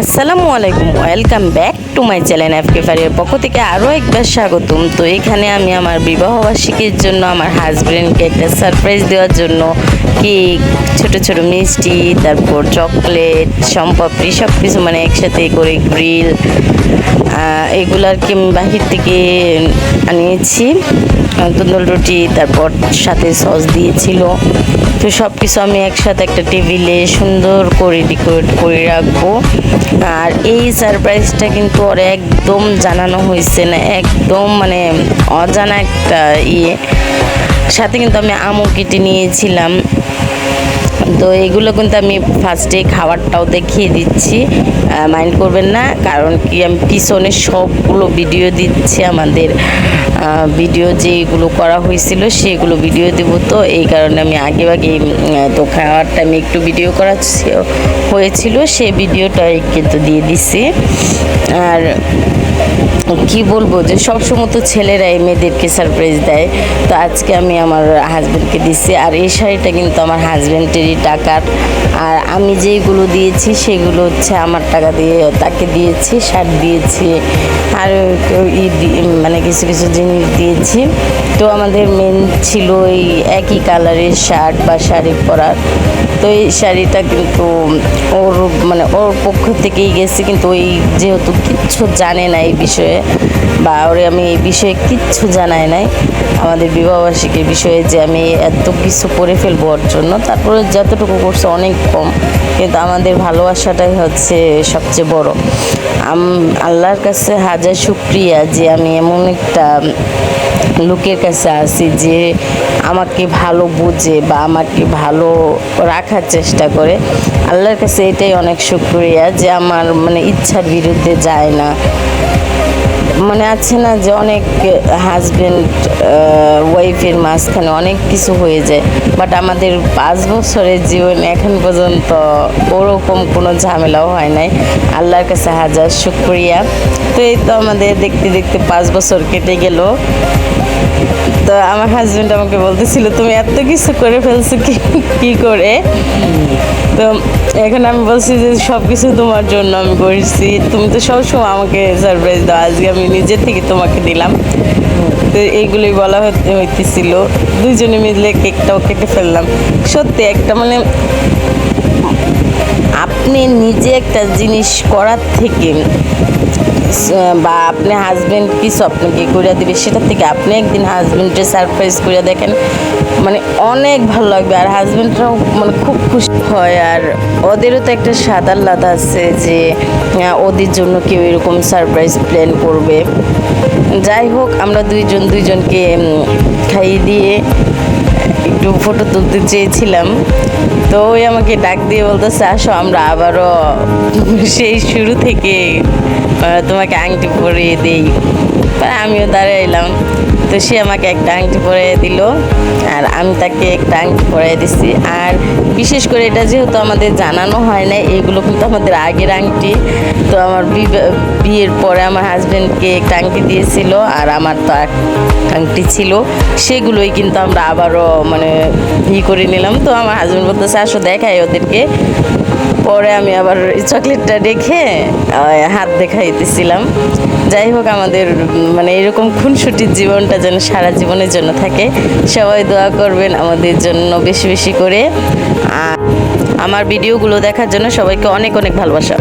আসসালামু আলাইকুম, welcome back to my channel FK ফারিয়ার পক্ষ থেকে আরও একবার স্বাগতম। তো এখানে আমি আমার বিবাহবার্ষিকীর জন্য, আমার হাজব্যান্ডকে একটা সারপ্রাইজ দেওয়ার জন্য কেক ছোট ছোট মিষ্টি, তারপর চকলেট সম্পাপড়ি সব কিছু মানে একসাথে করে গ্রিল এগুলো আর কি আমি বাহির থেকে আনিয়েছি। আহ, তন্দুর রুটি তারপর সাথে সস দিয়েছিল। তো সব কিছু আমি একসাথে একটা টেবিলে সুন্দর করে ডেকোরেট করে রাখব। আর এই সারপ্রাইজটা কিন্তু ওর একদম জানানো হয়েছে না একদম মানে অজানা একটা ইয়ে। সাথে কিন্তু আমি আমও কেটে নিয়েছিলাম। তো এগুলো কিন্তু আমি ফার্স্টে খাবারটাও দেখিয়ে দিচ্ছি। মাইন্ড করবেন না, কারণ কি আমি পিছনে সবগুলো ভিডিও দিচ্ছি আমাদের। ভিডিও যেগুলো করা হয়েছিল সেগুলো ভিডিও দেব তো, এই কারণে আমি আগে আগে তো খাওয়ার টাইমে একটু ভিডিও করা হয়েছিল, সেই ভিডিওটাই কিন্তু দিয়ে দিছি। আর কি বলব যে সবসময় তো ছেলেরাই মেয়েদেরকে সারপ্রাইজ দেয়। তো আজকে আমি আমার হাজব্যান্ডকে দিচ্ছি আর এই শাড়িটা কিন্তু আমার হাজব্যান্ডেরই টাকার। আর আমি যেগুলো দিয়েছি সেগুলো হচ্ছে আমার টাকা দিয়ে তাকে দিয়েছি, শার্ট দিয়েছি আর মানে কিছু কিছু জিনিস দিয়েছি। তো আমাদের মেন ছিল এই একই কালারের শার্ট বা শাড়ি পরার। তো এই শাড়িটা কিন্তু ওর মানে ওর পক্ষ থেকেই গেছে, কিন্তু ওই যেহেতু কিচ্ছু জানে না এই বিষয়ে বা ওরে আমি এই বিষয়ে কিচ্ছু জানাই নাই। আমাদের বিবাহবার্ষিকীর বিষয়ে যে আমি এত কিছু করে ফেলব ওর জন্য, তারপরে যতটুকু করছে অনেক কম। কিন্তু আমাদের ভালোবাসাটাই হচ্ছে সবচেয়ে বড়। আল্লাহর কাছে হাজার শুক্রিয়া যে আমি এমন একটা লোকের কাছে আছি যে আমাকে ভালো বুঝে বা আমাকে ভালো রাখার চেষ্টা করে। আল্লাহর কাছে এটাই অনেক শুক্রিয়া যে আমার মানে ইচ্ছার বিরুদ্ধে যায় না। মানে আছে না যে অনেক হাজব্যান্ড ওয়াইফের মাঝখানে অনেক কিছু হয়ে যায় বাট আমাদের পাঁচ বছরের জীবন এখন পর্যন্ত ওরকম কোনো ঝামেলাও হয় নাই। আল্লাহর কাছে হাজার শুক্রিয়া। তো এই তো আমাদের দেখতে দেখতে পাঁচ বছর কেটে গেল। তো আমার হাজবেন্ড আমাকে বলতেছিল, তুমি এত কিছু করে ফেলছো কি কি করে? তো এখন আমি বলছি যে সব কিছু তোমার জন্য আমি করেছি। তুমি তো সবসময় আমাকে সারপ্রাইজ দাও। আজকে আমি নিজের থেকে তোমাকে দিলাম। তো এইগুলোই বলা হইতেছিল। দুইজনে মিলে কেকটাও কেটে ফেললাম। সত্যি একটা মানে আপনি নিজে একটা জিনিস করার থেকে বা আপনি হাজবেন্ড কিছু আপনাকে করে দিবে সেটা থেকে আপনি একদিন হাজবেন্ডকে সারপ্রাইজ করে দেখেন। মানে অনেক ভালো লাগবে আর হাজবেন্ডরাও মানে খুব খুশি হয় আর ওদেরও তো একটা স্বাদ আহ্লাদ আছে যে ওদের জন্য কেউ এরকম সারপ্রাইজ প্ল্যান করবে। যাই হোক, আমরা দুইজন দুইজনকে খাইয়ে দিয়ে একটু ফটো তুলতে চেয়েছিলাম। তো ওই আমাকে ডাক দিয়ে বলতেছে, আসো, আমরা আবারও সেই শুরু থেকে তোমাকে আংটি পরিয়ে দিই। আমিও দাঁড়াইলাম। তো সে আমাকে একটা আংটি পরিয়ে দিল, আর আমি তাকে একটা আংটি পরিয়ে দিছি। আর বিশেষ করে এটা যেহেতু আমাদের জানানো হয় না এগুলো কিন্তু আমাদের আগের আংটি। তো আমার বিয়ের পরে আমার হাজব্যান্ডকে একটা আংটি দিয়েছিল, আর আমার তো আংটি ছিল। সেগুলোই কিন্তু আমরা আবারও মানে ই করে নিলাম। তো আমার হাজব্যান্ড বলতেছে, আসো, দেখাই ওদেরকে। পরে আমি আবার চকলেটটা রেখে হাত দেখাইতেছিলাম। যাই হোক, আমাদের মানে এরকম খুনসুটির জীবনটা যেন সারা জীবনের জন্য থাকে। সবাই দোয়া করবেন আমাদের জন্য বেশি বেশি করে। আর আমার ভিডিওগুলো দেখার জন্য সবাইকে অনেক অনেক ভালোবাসা।